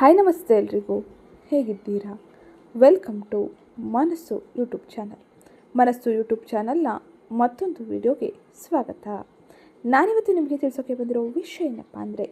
Hi ನಮಸ್ತೆ ಎಲ್ರಿಗೂ. ಹೇಗಿದ್ದೀರಾ? Welcome to Manasu YouTube channel. Manasu YouTube ಚಾನಲ್ನ ಮತ್ತೊಂದು ವಿಡಿಯೋಗೆ ಸ್ವಾಗತ. ನಾನಿವತ್ತು ನಿಮಗೆ ತಿಳಿಸೋಕೆ ಬಂದಿರೋ ವಿಷಯ ಏನಪ್ಪ ಅಂದರೆ,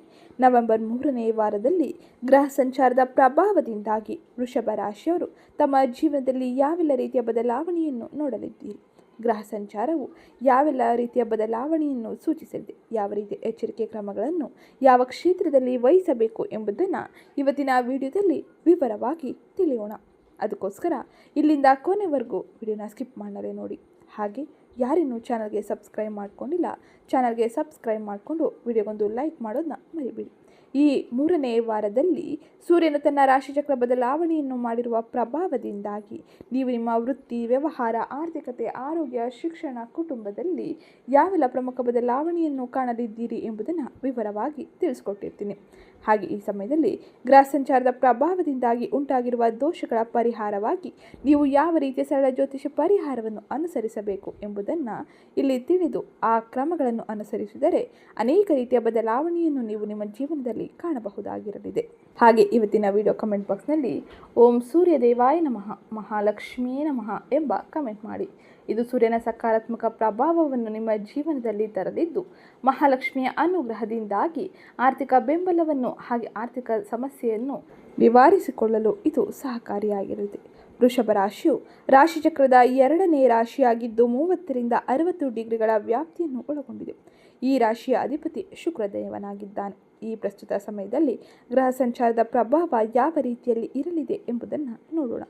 ನವೆಂಬರ್ ಮೂರನೇ ವಾರದಲ್ಲಿ ಗ್ರಹ ಸಂಚಾರದ ಪ್ರಭಾವದಿಂದಾಗಿ ವೃಷಭ ರಾಶಿಯವರು ತಮ್ಮ ಜೀವನದಲ್ಲಿ ಯಾವೆಲ್ಲ ರೀತಿಯ ಬದಲಾವಣೆಯನ್ನು ನೋಡಲಿದ್ದೀರಿ? ಗ್ರಹ ಸಂಚಾರವು ಯಾವೆಲ್ಲ ರೀತಿಯ ಬದಲಾವಣೆಯನ್ನು ಸೂಚಿಸಲಿದೆ, ಯಾವ ರೀತಿಯ ಎಚ್ಚರಿಕೆ ಕ್ರಮಗಳನ್ನು ಯಾವ ಕ್ಷೇತ್ರದಲ್ಲಿ ವಹಿಸಬೇಕು ಎಂಬುದನ್ನು ಇವತ್ತಿನ ವಿಡಿಯೋದಲ್ಲಿ ವಿವರವಾಗಿ ತಿಳಿಯೋಣ. ಅದಕ್ಕೋಸ್ಕರ ಇಲ್ಲಿಂದ ಕೊನೆವರೆಗೂ ವಿಡಿಯೋನ ಸ್ಕಿಪ್ ಮಾಡಲೇ ನೋಡಿ. ಹಾಗೆ ಯಾರಿನ್ನೂ ಚಾನಲ್ಗೆ ಸಬ್ಸ್ಕ್ರೈಬ್ ಮಾಡ್ಕೊಂಡಿಲ್ಲ, ಚಾನಲ್ಗೆ ಸಬ್ಸ್ಕ್ರೈಬ್ ಮಾಡಿಕೊಂಡು ವಿಡಿಯೋಗೊಂದು ಲೈಕ್ ಮಾಡೋದನ್ನ ಮರಿಬೇಡಿ. ಈ ಮೂರನೇ ವಾರದಲ್ಲಿ ಸೂರ್ಯನು ತನ್ನ ರಾಶಿಚಕ್ರ ಬದಲಾವಣೆಯನ್ನು ಮಾಡಿರುವ ಪ್ರಭಾವದಿಂದಾಗಿ ನೀವು ನಿಮ್ಮ ವೃತ್ತಿ, ವ್ಯವಹಾರ, ಆರ್ಥಿಕತೆ, ಆರೋಗ್ಯ, ಶಿಕ್ಷಣ, ಕುಟುಂಬದಲ್ಲಿ ಯಾವೆಲ್ಲ ಪ್ರಮುಖ ಬದಲಾವಣೆಯನ್ನು ಕಾಣಲಿದ್ದೀರಿ ಎಂಬುದನ್ನು ವಿವರವಾಗಿ ತಿಳಿಸ್ಕೊಟ್ಟಿರ್ತೀನಿ. ಹಾಗೆ ಈ ಸಮಯದಲ್ಲಿ ಗ್ರಹ ಸಂಚಾರದ ಪ್ರಭಾವದಿಂದಾಗಿ ಉಂಟಾಗಿರುವ ದೋಷಗಳ ಪರಿಹಾರವಾಗಿ ನೀವು ಯಾವ ರೀತಿಯ ಸರಳ ಜ್ಯೋತಿಷ ಪರಿಹಾರವನ್ನು ಅನುಸರಿಸಬೇಕು ಎಂಬುದನ್ನು ಇಲ್ಲಿ ತಿಳಿದು ಆ ಕ್ರಮಗಳನ್ನು ಅನುಸರಿಸಿದರೆ ಅನೇಕ ರೀತಿಯ ಬದಲಾವಣೆಯನ್ನು ನೀವು ನಿಮ್ಮ ಜೀವನದಲ್ಲಿ ಕಾಣಬಹುದಾಗಿರಲಿದೆ. ಹಾಗೆ ಇವತ್ತಿನ ವಿಡಿಯೋ ಕಮೆಂಟ್ ಬಾಕ್ಸ್ನಲ್ಲಿ ಓಂ ಸೂರ್ಯ ದೇವಾಯ ನಮಃ ಮಹಾಲಕ್ಷ್ಮೀ ನಮಃ ಎಂಬ ಕಮೆಂಟ್ ಮಾಡಿ. ಇದು ಸೂರ್ಯನ ಸಕಾರಾತ್ಮಕ ಪ್ರಭಾವವನ್ನು ನಿಮ್ಮ ಜೀವನದಲ್ಲಿ ತರಲಿದ್ದು, ಮಹಾಲಕ್ಷ್ಮಿಯ ಅನುಗ್ರಹದಿಂದಾಗಿ ಆರ್ಥಿಕ ಬೆಂಬಲವನ್ನು ಹಾಗೆ ಆರ್ಥಿಕ ಸಮಸ್ಯೆಯನ್ನು ನಿವಾರಿಸಿಕೊಳ್ಳಲು ಇದು ಸಹಕಾರಿಯಾಗಿರಲಿದೆ ವೃಷಭ ರಾಶಿಯು ರಾಶಿಚಕ್ರದ ಎರಡನೇ ರಾಶಿಯಾಗಿದ್ದು ಮೂವತ್ತರಿಂದ ಅರವತ್ತು ಡಿಗ್ರಿಗಳ ವ್ಯಾಪ್ತಿಯನ್ನು ಒಳಗೊಂಡಿದೆ. ಈ ರಾಶಿಯ ಅಧಿಪತಿ ಶುಕ್ರದೇವನಾಗಿದ್ದಾನೆ. ಈ ಪ್ರಸ್ತುತ ಸಮಯದಲ್ಲಿ ಗ್ರಹ ಸಂಚಾರದ ಪ್ರಭಾವ ಯಾವ ರೀತಿಯಲ್ಲಿ ಇರಲಿದೆ ಎಂಬುದನ್ನು ನೋಡೋಣ.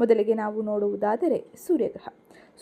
ಮೊದಲಿಗೆ ನಾವು ನೋಡುವುದಾದರೆ ಸೂರ್ಯಗ್ರಹ.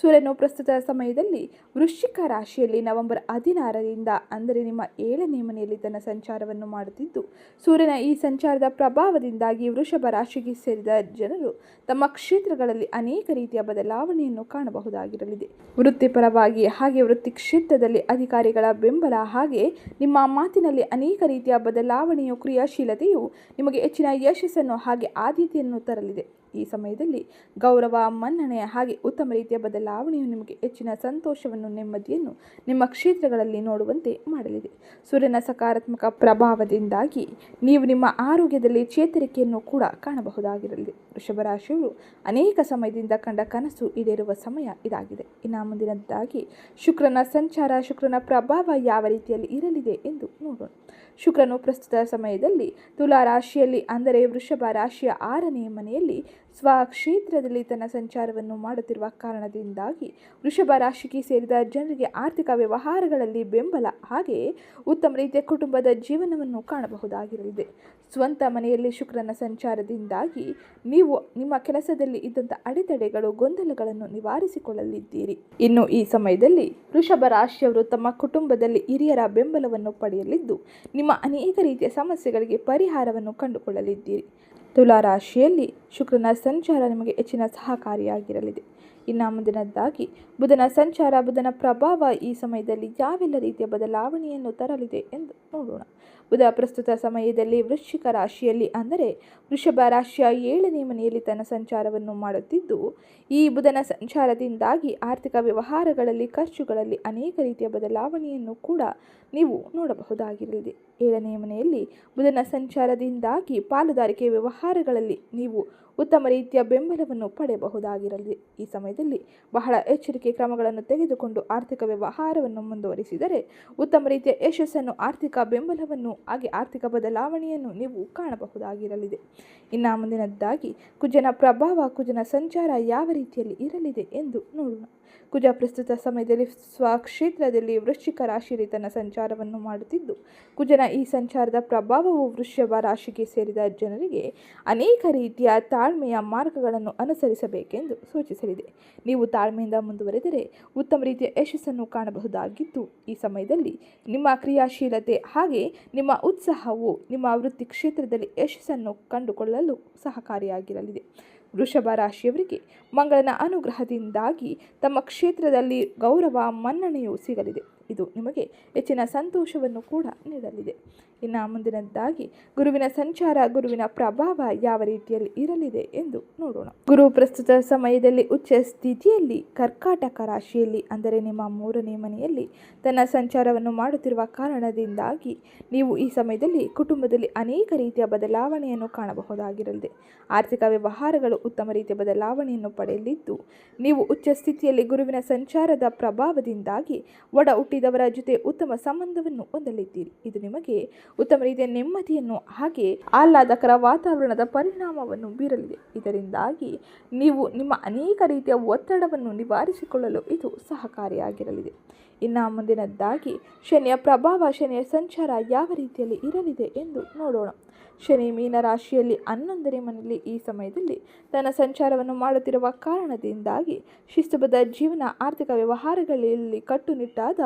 ಸೂರ್ಯನು ಪ್ರಸ್ತುತ ಸಮಯದಲ್ಲಿ ವೃಶ್ಚಿಕ ರಾಶಿಯಲ್ಲಿ ನವೆಂಬರ್ ಹದಿನಾರರಿಂದ, ಅಂದರೆ ನಿಮ್ಮ ಏಳನೇ ಮನೆಯಲ್ಲಿ ತನ್ನ ಸಂಚಾರವನ್ನು ಮಾಡುತ್ತಿದ್ದು, ಸೂರ್ಯನ ಈ ಸಂಚಾರದ ಪ್ರಭಾವದಿಂದಾಗಿ ವೃಷಭ ರಾಶಿಗೆ ಸೇರಿದ ಜನರು ತಮ್ಮ ಕ್ಷೇತ್ರಗಳಲ್ಲಿ ಅನೇಕ ರೀತಿಯ ಬದಲಾವಣೆಯನ್ನು ಕಾಣಬಹುದಾಗಿರಲಿದೆ. ವೃತ್ತಿಪರವಾಗಿ ಹಾಗೆ ವೃತ್ತಿ ಕ್ಷೇತ್ರದಲ್ಲಿ ಅಧಿಕಾರಿಗಳ ಬೆಂಬಲ ಹಾಗೆ ನಿಮ್ಮ ಮಾತಿನಲ್ಲಿ ಅನೇಕ ರೀತಿಯ ಬದಲಾವಣೆಯು ಕ್ರಿಯಾಶೀಲತೆಯು ನಿಮಗೆ ಹೆಚ್ಚಿನ ಯಶಸ್ಸನ್ನು ಹಾಗೆ ಆದ್ಯತೆಯನ್ನು ತರಲಿದೆ. ಈ ಸಮಯದಲ್ಲಿ ಗೌರವ, ಮನ್ನಣೆ ಹಾಗೆ ಉತ್ತಮ ರೀತಿಯ ಬದಲಾವಣೆಯು ನಿಮಗೆ ಹೆಚ್ಚಿನ ಸಂತೋಷವನ್ನು, ನೆಮ್ಮದಿಯನ್ನು ನಿಮ್ಮ ಕ್ಷೇತ್ರಗಳಲ್ಲಿ ನೋಡುವಂತೆ ಮಾಡಲಿದೆ. ಸೂರ್ಯನ ಸಕಾರಾತ್ಮಕ ಪ್ರಭಾವದಿಂದಾಗಿ ನೀವು ನಿಮ್ಮ ಆರೋಗ್ಯದಲ್ಲಿ ಚೇತರಿಕೆಯನ್ನು ಕೂಡ ಕಾಣಬಹುದಾಗಿರಲಿದೆ. ವೃಷಭ ರಾಶಿಯು ಅನೇಕ ಸಮಯದಿಂದ ಕಂಡ ಕನಸು ಈಡೇರುವ ಸಮಯ ಇದಾಗಿದೆ. ಇನ್ನು ಮುಂದಿನದ್ದಾಗಿ ಶುಕ್ರನ ಸಂಚಾರ, ಶುಕ್ರನ ಪ್ರಭಾವ ಯಾವ ರೀತಿಯಲ್ಲಿ ಇರಲಿದೆ ಎಂದು ನೋಡೋಣ. ಶುಕ್ರನು ಪ್ರಸ್ತುತ ಸಮಯದಲ್ಲಿ ತುಲಾ ರಾಶಿಯಲ್ಲಿ ಅಂದರೆ ವೃಷಭ ರಾಶಿಯ ಆರನೇ ಮನೆಯಲ್ಲಿ ಸ್ವಕ್ಷೇತ್ರದಲ್ಲಿ ತನ್ನ ಸಂಚಾರವನ್ನು ಮಾಡುತ್ತಿರುವ ಕಾರಣದಿಂದಾಗಿ ವೃಷಭ ರಾಶಿಗೆ ಸೇರಿದ ಜನರಿಗೆ ಆರ್ಥಿಕ ವ್ಯವಹಾರಗಳಲ್ಲಿ ಬೆಂಬಲ ಹಾಗೆ ಉತ್ತಮ ರೀತಿಯ ಕುಟುಂಬದ ಜೀವನವನ್ನು ಕಾಣಬಹುದಾಗಿರಲಿದೆ. ಸ್ವಂತ ಮನೆಯಲ್ಲಿ ಶುಕ್ರನ ಸಂಚಾರದಿಂದಾಗಿ ನೀವು ನಿಮ್ಮ ಕೆಲಸದಲ್ಲಿ ಇದ್ದಂಥ ಅಡೆತಡೆಗಳು, ಗೊಂದಲಗಳನ್ನು ನಿವಾರಿಸಿಕೊಳ್ಳಲಿದ್ದೀರಿ. ಇನ್ನು ಈ ಸಮಯದಲ್ಲಿ ವೃಷಭ ರಾಶಿಯವರು ತಮ್ಮ ಕುಟುಂಬದಲ್ಲಿ ಹಿರಿಯರ ಬೆಂಬಲವನ್ನು ಪಡೆಯಲಿದ್ದು, ನಿಮ್ಮ ಅನೇಕ ರೀತಿಯ ಸಮಸ್ಯೆಗಳಿಗೆ ಪರಿಹಾರವನ್ನು ಕಂಡುಕೊಳ್ಳಲಿದ್ದೀರಿ. ತುಲಾ ರಾಶಿಯಲ್ಲಿ ಶುಕ್ರನ ಸಂಚಾರ ನಿಮಗೆ ಹೆಚ್ಚಿನ ಸಹಕಾರಿಯಾಗಿರಲಿದೆ. ಇನ್ನು ಮುಂದಿನದ್ದಾಗಿ ಬುಧನ ಸಂಚಾರ, ಬುಧನ ಪ್ರಭಾವ ಈ ಸಮಯದಲ್ಲಿ ಯಾವೆಲ್ಲ ರೀತಿಯ ಬದಲಾವಣೆಯನ್ನು ತರಲಿದೆ ಎಂದು ನೋಡೋಣ. ಬುಧ ಪ್ರಸ್ತುತ ಸಮಯದಲ್ಲಿ ವೃಶ್ಚಿಕ ರಾಶಿಯಲ್ಲಿ ಅಂದರೆ ವೃಷಭ ರಾಶಿಯ ಏಳನೇ ಮನೆಯಲ್ಲಿ ತನ್ನ ಸಂಚಾರವನ್ನು ಮಾಡುತ್ತಿದ್ದು, ಈ ಬುಧನ ಸಂಚಾರದಿಂದಾಗಿ ಆರ್ಥಿಕ ವ್ಯವಹಾರಗಳಲ್ಲಿ, ಖರ್ಚುಗಳಲ್ಲಿ ಅನೇಕ ರೀತಿಯ ಬದಲಾವಣೆಯನ್ನು ಕೂಡ ನೀವು ನೋಡಬಹುದಾಗಿರಲಿದೆ. ಏಳನೇ ಮನೆಯಲ್ಲಿ ಬುಧನ ಸಂಚಾರದಿಂದಾಗಿ ಪಾಲುದಾರಿಕೆ ವ್ಯವಹಾರಗಳಲ್ಲಿ ನೀವು ಉತ್ತಮ ರೀತಿಯ ಬೆಂಬಲವನ್ನು ಪಡೆಯಬಹುದಾಗಿರಲಿ. ಈ ಸಮಯದಲ್ಲಿ ಬಹಳ ಎಚ್ಚರಿಕೆ ಕ್ರಮಗಳನ್ನು ತೆಗೆದುಕೊಂಡು ಆರ್ಥಿಕ ವ್ಯವಹಾರವನ್ನು ಮುಂದುವರಿಸಿದರೆ ಉತ್ತಮ ರೀತಿಯ ಯಶಸ್ಸನ್ನು, ಆರ್ಥಿಕ ಬೆಂಬಲವನ್ನು, ಹಾಗೆ ಆರ್ಥಿಕ ಬದಲಾವಣೆಯನ್ನು ನೀವು ಕಾಣಬಹುದಾಗಿರಲಿದೆ. ಇನ್ನು ಮುಂದಿನದ್ದಾಗಿ, ಕುಜನ ಪ್ರಭಾವ, ಕುಜನ ಸಂಚಾರ ಯಾವ ರೀತಿಯಲ್ಲಿ ಇರಲಿದೆ ಎಂದು ನೋಡೋಣ. ಕುಜ ಪ್ರಸ್ತುತ ಸಮಯದಲ್ಲಿ ಸ್ವಕ್ಷೇತ್ರದಲ್ಲಿ ವೃಶ್ಚಿಕ ರಾಶಿಯಲ್ಲಿ ತನ್ನ ಸಂಚಾರವನ್ನು ಮಾಡುತ್ತಿದ್ದು, ಕುಜನ ಈ ಸಂಚಾರದ ಪ್ರಭಾವವು ವೃಷಭ ರಾಶಿಗೆ ಸೇರಿದ ಜನರಿಗೆ ಅನೇಕ ರೀತಿಯ ತಾಳ್ಮೆಯ ಮಾರ್ಗಗಳನ್ನು ಅನುಸರಿಸಬೇಕೆಂದು ಸೂಚಿಸಲಿದೆ. ನೀವು ತಾಳ್ಮೆಯಿಂದ ಮುಂದುವರೆದರೆ ಉತ್ತಮ ರೀತಿಯ ಯಶಸ್ಸನ್ನು ಕಾಣಬಹುದಾಗಿದ್ದು, ಈ ಸಮಯದಲ್ಲಿ ನಿಮ್ಮ ಕ್ರಿಯಾಶೀಲತೆ ಹಾಗೆ ನಿಮ್ಮ ಉತ್ಸಾಹವು ನಿಮ್ಮ ವೃತ್ತಿ ಕ್ಷೇತ್ರದಲ್ಲಿ ಯಶಸ್ಸನ್ನು ಕಂಡುಕೊಳ್ಳಲು ಸಹಕಾರಿಯಾಗಿರಲಿದೆ. ವೃಷಭ ರಾಶಿಯವರಿಗೆ ಮಂಗಳನ ಅನುಗ್ರಹದಿಂದಾಗಿ ತಮ್ಮ ಕ್ಷೇತ್ರದಲ್ಲಿ ಗೌರವ ಮನ್ನಣೆಯು ಸಿಗಲಿದೆ. ಇದು ನಿಮಗೆ ಹೆಚ್ಚಿನ ಸಂತೋಷವನ್ನು ಕೂಡ ನೀಡಲಿದೆ. ಇನ್ನು ಮುಂದಿನದ್ದಾಗಿ ಗುರುವಿನ ಸಂಚಾರ ಗುರುವಿನ ಪ್ರಭಾವ ಯಾವ ರೀತಿಯಲ್ಲಿ ಇರಲಿದೆ ಎಂದು ನೋಡೋಣ. ಗುರು ಪ್ರಸ್ತುತ ಸಮಯದಲ್ಲಿ ಉಚ್ಚ ಸ್ಥಿತಿಯಲ್ಲಿ, ಕರ್ಕಾಟಕ ರಾಶಿಯಲ್ಲಿ, ಅಂದರೆ ನಿಮ್ಮ ಮೂರನೇ ಮನೆಯಲ್ಲಿ ತನ್ನ ಸಂಚಾರವನ್ನು ಮಾಡುತ್ತಿರುವ ಕಾರಣದಿಂದಾಗಿ ನೀವು ಈ ಸಮಯದಲ್ಲಿ ಕುಟುಂಬದಲ್ಲಿ ಅನೇಕ ರೀತಿಯ ಬದಲಾವಣೆಯನ್ನು ಕಾಣಬಹುದಾಗಿರಲಿದೆ. ಆರ್ಥಿಕ ವ್ಯವಹಾರಗಳು ಉತ್ತಮ ರೀತಿಯ ಬದಲಾವಣೆಯನ್ನು ಪಡೆಯಲಿದ್ದು, ನೀವು ಉಚ್ಚ ಸ್ಥಿತಿಯಲ್ಲಿ ಗುರುವಿನ ಸಂಚಾರದ ಪ್ರಭಾವದಿಂದಾಗಿ ಒಡ ಹುಟ್ಟಿದವರ ಜೊತೆ ಉತ್ತಮ ಸಂಬಂಧವನ್ನು ಹೊಂದಲಿದ್ದೀರಿ. ಇದು ನಿಮಗೆ ಉತ್ತಮ ರೀತಿಯ ನೆಮ್ಮದಿಯನ್ನು ಹಾಗೆ ಆಹ್ಲಾದಕರ ವಾತಾವರಣದ ಪರಿಣಾಮವನ್ನು ಬೀರಲಿದೆ. ಇದರಿಂದಾಗಿ ನೀವು ನಿಮ್ಮ ಅನೇಕ ರೀತಿಯ ಒತ್ತಡವನ್ನು ನಿವಾರಿಸಿಕೊಳ್ಳಲು ಇದು ಸಹಕಾರಿಯಾಗಿರಲಿದೆ. ಇನ್ನು ಮುಂದಿನದ್ದಾಗಿ, ಶನಿಯ ಪ್ರಭಾವ, ಶನಿಯ ಸಂಚಾರ ಯಾವ ರೀತಿಯಲ್ಲಿ ಇರಲಿದೆ ಎಂದು ನೋಡೋಣ. ಶನಿ ಮೀನ ರಾಶಿಯಲ್ಲಿ ಹನ್ನೊಂದನೇ ಮನೆಯಲ್ಲಿ ಈ ಸಮಯದಲ್ಲಿ ತನ್ನ ಸಂಚಾರವನ್ನು ಮಾಡುತ್ತಿರುವ ಕಾರಣದಿಂದಾಗಿ ಶಿಸ್ತುಬದ್ಧ ಜೀವನ, ಆರ್ಥಿಕ ವ್ಯವಹಾರಗಳಲ್ಲಿ ಕಟ್ಟುನಿಟ್ಟಾದ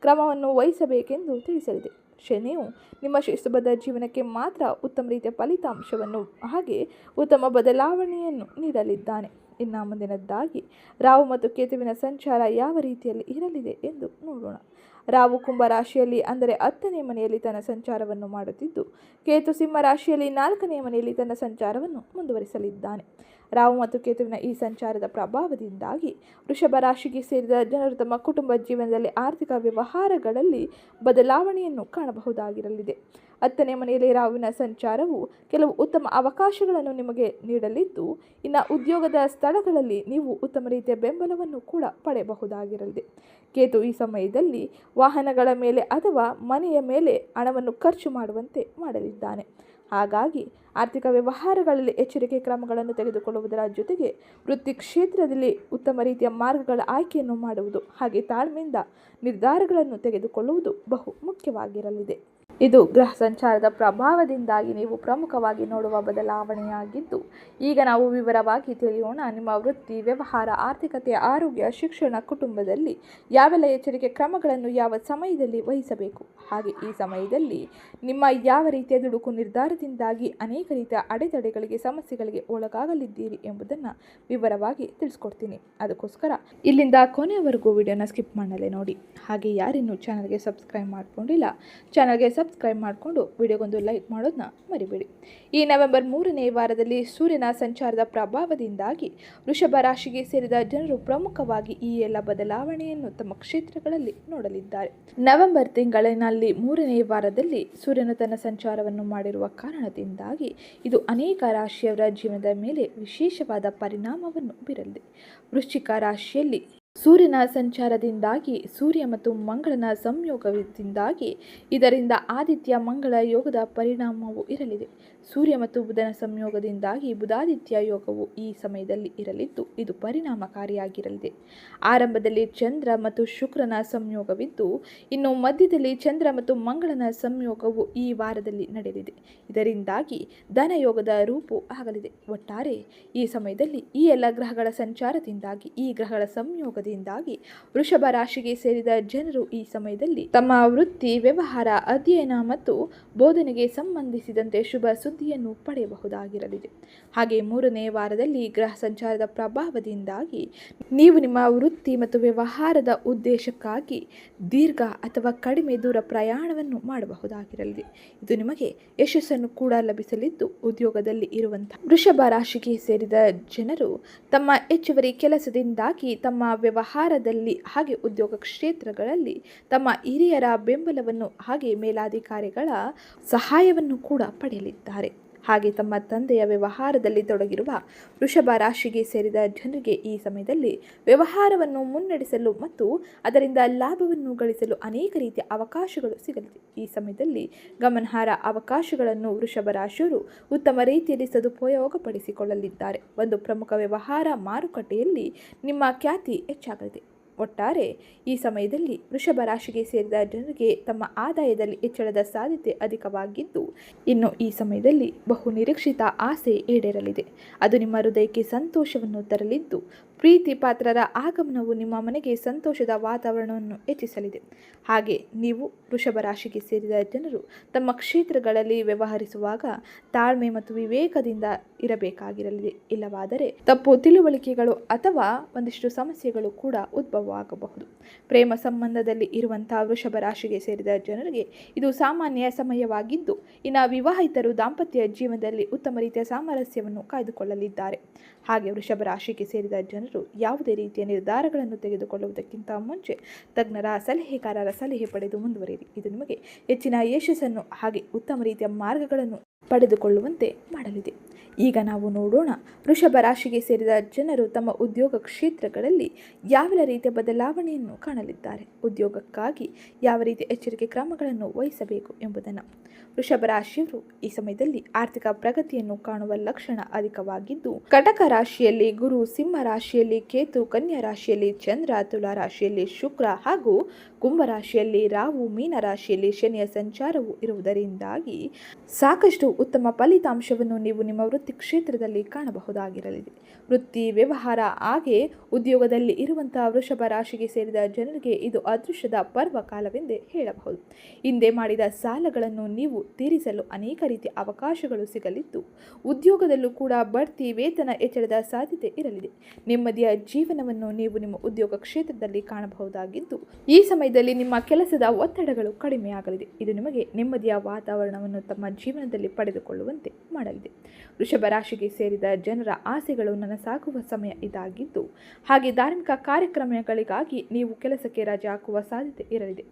ಕ್ರಮವನ್ನು ವಹಿಸಬೇಕೆಂದು ತಿಳಿಸಲಿದೆ. ಶನಿಯು ನಿಮ್ಮ ಶಿಸ್ತುಬದ್ಧ ಜೀವನಕ್ಕೆ ಮಾತ್ರ ಉತ್ತಮ ರೀತಿಯ ಫಲಿತಾಂಶವನ್ನು, ಹಾಗೆ ಉತ್ತಮ ಬದಲಾವಣೆಯನ್ನು ನೀಡಲಿದ್ದಾನೆ. ಇನ್ನು ಮುಂದಿನದ್ದಾಗಿ ರಾಹು ಮತ್ತು ಕೇತುವಿನ ಸಂಚಾರ ಯಾವ ರೀತಿಯಲ್ಲಿ ಇರಲಿದೆ ಎಂದು ನೋಡೋಣ. ರಾಹು ಕುಂಭ ರಾಶಿಯಲ್ಲಿ ಅಂದರೆ ಹತ್ತನೇ ಮನೆಯಲ್ಲಿ ತನ್ನ ಸಂಚಾರವನ್ನು ಮಾಡುತ್ತಿದ್ದು, ಕೇತು ಸಿಂಹ ರಾಶಿಯಲ್ಲಿ ನಾಲ್ಕನೇ ಮನೆಯಲ್ಲಿ ತನ್ನ ಸಂಚಾರವನ್ನು ಮುಂದುವರಿಸಲಿದ್ದಾನೆ. ರಾಹು ಮತ್ತು ಕೇತುವಿನ ಈ ಸಂಚಾರದ ಪ್ರಭಾವದಿಂದಾಗಿ ವೃಷಭ ರಾಶಿಗೆ ಸೇರಿದ ಜನರು ತಮ್ಮ ಕುಟುಂಬ ಜೀವನದಲ್ಲಿ ಆರ್ಥಿಕ ವ್ಯವಹಾರಗಳಲ್ಲಿ ಬದಲಾವಣೆಯನ್ನು ಕಾಣಬಹುದಾಗಿರಲಿದೆ. ಹತ್ತನೇ ಮನೆಯಲ್ಲಿ ರಾಹುವಿನ ಸಂಚಾರವು ಕೆಲವು ಉತ್ತಮ ಅವಕಾಶಗಳನ್ನು ನಿಮಗೆ ನೀಡಲಿದ್ದು, ಇನ್ನು ಉದ್ಯೋಗದ ಸ್ಥಳಗಳಲ್ಲಿ ನೀವು ಉತ್ತಮ ರೀತಿಯ ಬೆಂಬಲವನ್ನು ಕೂಡ ಪಡೆಯಬಹುದಾಗಿರಲಿದೆ. ಕೇತು ಈ ಸಮಯದಲ್ಲಿ ವಾಹನಗಳ ಮೇಲೆ ಅಥವಾ ಮನೆಯ ಮೇಲೆ ಹಣವನ್ನು ಖರ್ಚು ಮಾಡುವಂತೆ ಮಾಡಲಿದ್ದಾನೆ. ಹಾಗಾಗಿ ಆರ್ಥಿಕ ವ್ಯವಹಾರಗಳಲ್ಲಿ ಎಚ್ಚರಿಕೆ ಕ್ರಮಗಳನ್ನು ತೆಗೆದುಕೊಳ್ಳುವುದರ ಜೊತೆಗೆ ವೃತ್ತಿ ಕ್ಷೇತ್ರದಲ್ಲಿ ಉತ್ತಮ ರೀತಿಯ ಮಾರ್ಗಗಳ ಆಯ್ಕೆಯನ್ನು ಮಾಡುವುದು ಹಾಗೆ ತಾಳ್ಮೆಯಿಂದ ನಿರ್ಧಾರಗಳನ್ನು ತೆಗೆದುಕೊಳ್ಳುವುದು ಬಹು ಮುಖ್ಯವಾಗಿರಲಿದೆ. ಇದು ಗ್ರಹ ಸಂಚಾರದ ಪ್ರಭಾವದಿಂದಾಗಿ ನೀವು ಪ್ರಮುಖವಾಗಿ ನೋಡುವ ಬದಲಾವಣೆಯಾಗಿದ್ದು, ಈಗ ನಾವು ವಿವರವಾಗಿ ತಿಳಿಯೋಣ. ನಿಮ್ಮ ವೃತ್ತಿ, ವ್ಯವಹಾರ, ಆರ್ಥಿಕತೆ, ಆರೋಗ್ಯ, ಶಿಕ್ಷಣ, ಕುಟುಂಬದಲ್ಲಿ ಯಾವೆಲ್ಲ ಎಚ್ಚರಿಕೆ ಕ್ರಮಗಳನ್ನು ಯಾವ ಸಮಯದಲ್ಲಿ ವಹಿಸಬೇಕು? ಹಾಗೆ ಈ ಸಮಯದಲ್ಲಿ ನಿಮ್ಮ ಯಾವ ರೀತಿಯ ದುಡುಕು ನಿರ್ಧಾರದಿಂದಾಗಿ ಅನೇಕ ರೀತಿಯ ಅಡೆತಡೆಗಳಿಗೆ, ಸಮಸ್ಯೆಗಳಿಗೆ ಒಳಗಾಗಲಿದ್ದೀರಿ ಎಂಬುದನ್ನು ವಿವರವಾಗಿ ತಿಳಿಸ್ಕೊಡ್ತೀನಿ. ಅದಕ್ಕೋಸ್ಕರ ಇಲ್ಲಿಂದ ಕೊನೆಯವರೆಗೂ ವಿಡಿಯೋನ ಸ್ಕಿಪ್ ಮಾಡಲೇ ನೋಡಿ. ಹಾಗೆ ಯಾರಿನ್ನೂ ಚಾನಲ್ಗೆ ಸಬ್ಸ್ಕ್ರೈಬ್ ಮಾಡಿಕೊಂಡಿಲ್ಲ, ಚಾನಲ್ಗೆ ಸಬ್ಸ್ಕ್ರೈಬ್ ಮಾಡಿಕೊಂಡು ವಿಡಿಯೋಗೊಂದು ಲೈಕ್ ಮಾಡೋದನ್ನ ಮರಿಬೇಡಿ. ಈ ನವೆಂಬರ್ ಮೂರನೇ ವಾರದಲ್ಲಿ ಸೂರ್ಯನ ಸಂಚಾರದ ಪ್ರಭಾವದಿಂದಾಗಿ ವೃಷಭ ರಾಶಿಗೆ ಸೇರಿದ ಜನರು ಪ್ರಮುಖವಾಗಿ ಈ ಎಲ್ಲ ಬದಲಾವಣೆಯನ್ನು ತಮ್ಮ ಕ್ಷೇತ್ರಗಳಲ್ಲಿ ನೋಡಲಿದ್ದಾರೆ. ನವೆಂಬರ್ ತಿಂಗಳಿನಲ್ಲಿ ಮೂರನೇ ವಾರದಲ್ಲಿ ಸೂರ್ಯನು ತನ್ನ ಸಂಚಾರವನ್ನು ಮಾಡಿರುವ ಕಾರಣದಿಂದಾಗಿ ಇದು ಅನೇಕ ರಾಶಿಯವರ ಜೀವನದ ಮೇಲೆ ವಿಶೇಷವಾದ ಪರಿಣಾಮವನ್ನು ಬೀರಲಿದೆ. ವೃಶ್ಚಿಕ ರಾಶಿಯಲ್ಲಿ ಸೂರ್ಯನ ಸಂಚಾರದಿಂದಾಗಿ, ಸೂರ್ಯ ಮತ್ತು ಮಂಗಳನ ಸಂಯೋಗದಿಂದಾಗಿ, ಇದರಿಂದ ಆದಿತ್ಯ ಮಂಗಳ ಯೋಗದ ಪರಿಣಾಮವು ಇರಲಿದೆ. ಸೂರ್ಯ ಮತ್ತು ಬುಧನ ಸಂಯೋಗದಿಂದಾಗಿ ಬುಧಾದಿತ್ಯ ಯೋಗವು ಈ ಸಮಯದಲ್ಲಿ ಇರಲಿದ್ದು, ಇದು ಪರಿಣಾಮಕಾರಿಯಾಗಿರಲಿದೆ. ಆರಂಭದಲ್ಲಿ ಚಂದ್ರ ಮತ್ತು ಶುಕ್ರನ ಸಂಯೋಗವಿದ್ದು, ಇನ್ನು ಮಧ್ಯದಲ್ಲಿ ಚಂದ್ರ ಮತ್ತು ಮಂಗಳನ ಸಂಯೋಗವು ಈ ವಾರದಲ್ಲಿ ನಡೆಯಲಿದೆ ಇದರಿಂದಾಗಿ ಧನಯೋಗದ ರೂಪು ಆಗಲಿದೆ. ಒಟ್ಟಾರೆ, ಈ ಸಮಯದಲ್ಲಿ ಈ ಎಲ್ಲ ಗ್ರಹಗಳ ಸಂಚಾರದಿಂದಾಗಿ ಈ ಗ್ರಹಗಳ ಸಂಯೋಗದಿಂದಾಗಿ ವೃಷಭ ರಾಶಿಗೆ ಸೇರಿದ ಜನರು ಈ ಸಮಯದಲ್ಲಿ ತಮ್ಮ ವೃತ್ತಿ, ವ್ಯವಹಾರ, ಅಧ್ಯಯನ ಮತ್ತು ಬೋಧನೆಗೆ ಸಂಬಂಧಿಸಿದಂತೆ ಶುಭ ಸುದ್ದಿಯನ್ನು ಪಡೆಯಬಹುದಾಗಿರಲಿದೆ. ಹಾಗೆ ಮೂರನೇ ವಾರದಲ್ಲಿ ಗ್ರಹ ಸಂಚಾರದ ಪ್ರಭಾವದಿಂದಾಗಿ ನೀವು ನಿಮ್ಮ ವೃತ್ತಿ ಮತ್ತು ವ್ಯವಹಾರದ ಉದ್ದೇಶಕ್ಕಾಗಿ ದೀರ್ಘ ಅಥವಾ ಕಡಿಮೆ ದೂರ ಪ್ರಯಾಣವನ್ನು ಮಾಡಬಹುದಾಗಿರಲಿದೆ. ಇದು ನಿಮಗೆ ಯಶಸ್ಸನ್ನು ಕೂಡ ಲಭಿಸಲಿದ್ದು, ಉದ್ಯೋಗದಲ್ಲಿ ಇರುವಂತಹ ವೃಷಭ ರಾಶಿಗೆ ಸೇರಿದ ಜನರು ತಮ್ಮ ಹೆಚ್ಚುವರಿ ಕೆಲಸದಿಂದಾಗಿ ತಮ್ಮ ವ್ಯವಹಾರದಲ್ಲಿ ಹಾಗೆ ಉದ್ಯೋಗ ಕ್ಷೇತ್ರಗಳಲ್ಲಿ ತಮ್ಮ ಹಿರಿಯರ ಬೆಂಬಲವನ್ನು ಹಾಗೆ ಮೇಲಾಧಿಕಾರಿಗಳ ಸಹಾಯವನ್ನು ಕೂಡ ಪಡೆಯಲಿದ್ದಾರೆ. ಹಾಗೆ ತಮ್ಮ ತಂದೆಯ ವ್ಯವಹಾರದಲ್ಲಿ ತೊಡಗಿರುವ ವೃಷಭ ರಾಶಿಗೆ ಸೇರಿದ ಜನರಿಗೆ ಈ ಸಮಯದಲ್ಲಿ ವ್ಯವಹಾರವನ್ನು ಮುನ್ನಡೆಸಲು ಮತ್ತು ಅದರಿಂದ ಲಾಭವನ್ನು ಗಳಿಸಲು ಅನೇಕ ರೀತಿಯ ಅವಕಾಶಗಳು ಸಿಗಲಿದೆ. ಈ ಸಮಯದಲ್ಲಿ ಗಮನಾರ್ಹ ಅವಕಾಶಗಳನ್ನು ವೃಷಭ ರಾಶಿಯವರು ಉತ್ತಮ ರೀತಿಯಲ್ಲಿ ಸದುಪಯೋಗಪಡಿಸಿಕೊಳ್ಳಲಿದ್ದಾರೆ. ಒಂದು ಪ್ರಮುಖ ವ್ಯವಹಾರ ಮಾರುಕಟ್ಟೆಯಲ್ಲಿ ನಿಮ್ಮ ಖ್ಯಾತಿ ಹೆಚ್ಚಾಗಲಿದೆ. ಒಟ್ಟಾರೆ ಈ ಸಮಯದಲ್ಲಿ ವೃಷಭ ರಾಶಿಗೆ ಸೇರಿದ ಜನರಿಗೆ ತಮ್ಮ ಆದಾಯದಲ್ಲಿ ಹೆಚ್ಚಳದ ಸಾಧ್ಯತೆ ಅಧಿಕವಾಗಿದ್ದು, ಇನ್ನು ಈ ಸಮಯದಲ್ಲಿ ಬಹು ನಿರೀಕ್ಷಿತ ಆಸೆ ಈಡೇರಲಿದೆ. ಅದು ನಿಮ್ಮ ಹೃದಯಕ್ಕೆ ಸಂತೋಷವನ್ನು ತರಲಿದ್ದು ಪ್ರೀತಿ ಪಾತ್ರರ ಆಗಮನವು ನಿಮ್ಮ ಮನೆಗೆ ಸಂತೋಷದ ವಾತಾವರಣವನ್ನು ಹೆಚ್ಚಿಸಲಿದೆ. ಹಾಗೆ ನೀವು ವೃಷಭ ರಾಶಿಗೆ ಸೇರಿದ ಜನರು ತಮ್ಮ ಕ್ಷೇತ್ರಗಳಲ್ಲಿ ವ್ಯವಹರಿಸುವಾಗ ತಾಳ್ಮೆ ಮತ್ತು ವಿವೇಕದಿಂದ ಇರಬೇಕಾಗಿರಲಿದೆ. ಇಲ್ಲವಾದರೆ ತಪ್ಪು ತಿಳುವಳಿಕೆಗಳು ಅಥವಾ ಒಂದಿಷ್ಟು ಸಮಸ್ಯೆಗಳು ಕೂಡ ಉದ್ಭವವಾಗಬಹುದು. ಪ್ರೇಮ ಸಂಬಂಧದಲ್ಲಿ ಇರುವಂತಹ ವೃಷಭ ರಾಶಿಗೆ ಸೇರಿದ ಜನರಿಗೆ ಇದು ಸಾಮಾನ್ಯ ಸಮಯವಾಗಿದ್ದು, ಇನ್ನು ವಿವಾಹಿತರು ದಾಂಪತ್ಯ ಜೀವನದಲ್ಲಿ ಉತ್ತಮ ರೀತಿಯ ಸಾಮರಸ್ಯವನ್ನು ಕಾಯ್ದುಕೊಳ್ಳಲಿದ್ದಾರೆ. ಹಾಗೆ ವೃಷಭ ರಾಶಿಗೆ ಸೇರಿದ ಜನರು ಯಾವುದೇ ರೀತಿಯ ನಿರ್ಧಾರಗಳನ್ನು ತೆಗೆದುಕೊಳ್ಳುವುದಕ್ಕಿಂತ ಮುಂಚೆ ತಜ್ಞರ ಸಲಹೆಗಾರರ ಸಲಹೆ ಪಡೆದು ಮುಂದುವರಿಯಿರಿ. ಇದು ನಿಮಗೆ ಹೆಚ್ಚಿನ ಯಶಸ್ಸನ್ನು ಹಾಗೆ ಉತ್ತಮ ರೀತಿಯ ಮಾರ್ಗಗಳನ್ನು ಪಡೆದುಕೊಳ್ಳುವಂತೆ ಮಾಡಲಿದೆ. ಈಗ ನಾವು ನೋಡೋಣ. ವೃಷಭ ರಾಶಿಗೆ ಸೇರಿದ ಜನರು ತಮ್ಮ ಉದ್ಯೋಗ ಕ್ಷೇತ್ರಗಳಲ್ಲಿ ಯಾವ ರೀತಿಯ ಬದಲಾವಣೆಯನ್ನು ಕಾಣಲಿದ್ದಾರೆ? ಉದ್ಯೋಗಕ್ಕಾಗಿ ಯಾವ ರೀತಿಯ ಎಚ್ಚರಿಕೆ ಕ್ರಮಗಳನ್ನು ವಹಿಸಬೇಕು ಎಂಬುದನ್ನು. ವೃಷಭ ರಾಶಿಯವರು ಈ ಸಮಯದಲ್ಲಿ ಆರ್ಥಿಕ ಪ್ರಗತಿಯನ್ನು ಕಾಣುವ ಲಕ್ಷಣ ಅಧಿಕವಾಗಿದ್ದು, ಕಟಕ ರಾಶಿಯಲ್ಲಿ ಗುರು, ಸಿಂಹ ರಾಶಿಯಲ್ಲಿ ಕೇತು, ಕನ್ಯಾ ರಾಶಿಯಲ್ಲಿ ಚಂದ್ರ, ತುಲಾ ರಾಶಿಯಲ್ಲಿ ಶುಕ್ರ ಹಾಗೂ ಕುಂಭ ರಾಶಿಯಲ್ಲಿ ರಾಹು, ಮೀನ ರಾಶಿಯಲ್ಲಿ ಶನಿಯ ಸಂಚಾರವು ಇರುವುದರಿಂದಾಗಿ ಸಾಕಷ್ಟು ಉತ್ತಮ ಫಲಿತಾಂಶವನ್ನು ನೀವು ನಿಮ್ಮ ವೃತ್ತಿ ಕ್ಷೇತ್ರದಲ್ಲಿ ಕಾಣಬಹುದಾಗಿರಲಿದೆ. ವೃತ್ತಿ ವ್ಯವಹಾರ ಹಾಗೆ ಉದ್ಯೋಗದಲ್ಲಿ ಇರುವಂತಹ ವೃಷಭ ರಾಶಿಗೆ ಸೇರಿದ ಜನರಿಗೆ ಇದು ಅದೃಶ್ಯದ ಪರ್ವ ಕಾಲವೆಂದೇ ಹೇಳಬಹುದು. ಹಿಂದೆ ಮಾಡಿದ ಸಾಲಗಳನ್ನು ನೀವು ತೀರಿಸಲು ಅನೇಕ ರೀತಿಯ ಅವಕಾಶಗಳು ಸಿಗಲಿದ್ದು, ಉದ್ಯೋಗದಲ್ಲೂ ಕೂಡ ಬಡ್ತಿ ವೇತನ ಹೆಚ್ಚಳದ ಸಾಧ್ಯತೆ ಇರಲಿದೆ. ನೆಮ್ಮದಿಯ ಜೀವನವನ್ನು ನೀವು ನಿಮ್ಮ ಉದ್ಯೋಗ ಕ್ಷೇತ್ರದಲ್ಲಿ ಕಾಣಬಹುದಾಗಿದ್ದು, ಈ ಸಮಯದಲ್ಲಿ ನಿಮ್ಮ ಕೆಲಸದ ಒತ್ತಡಗಳು ಕಡಿಮೆಯಾಗಲಿದೆ. ಇದು ನಿಮಗೆ ನೆಮ್ಮದಿಯ ವಾತಾವರಣವನ್ನು ತಮ್ಮ ಜೀವನದಲ್ಲಿ ಪಡೆದುಕೊಳ್ಳುವಂತೆ ಮಾಡಲಿದೆ. ವೃಷಭ ರಾಶಿಗೆ ಸೇರಿದ ಜನರ ಆಸೆಗಳು ನನಸಾಗುವ ಸಮಯ ಇದಾಗಿದ್ದು, ಹಾಗೆ ಧಾರ್ಮಿಕ ಕಾರ್ಯಕ್ರಮಗಳಿಗಾಗಿ ನೀವು ಕೆಲಸಕ್ಕೆ ರಜೆ ಹಾಕುವ ಸಾಧ್ಯತೆ ಇರಲಿದೆ.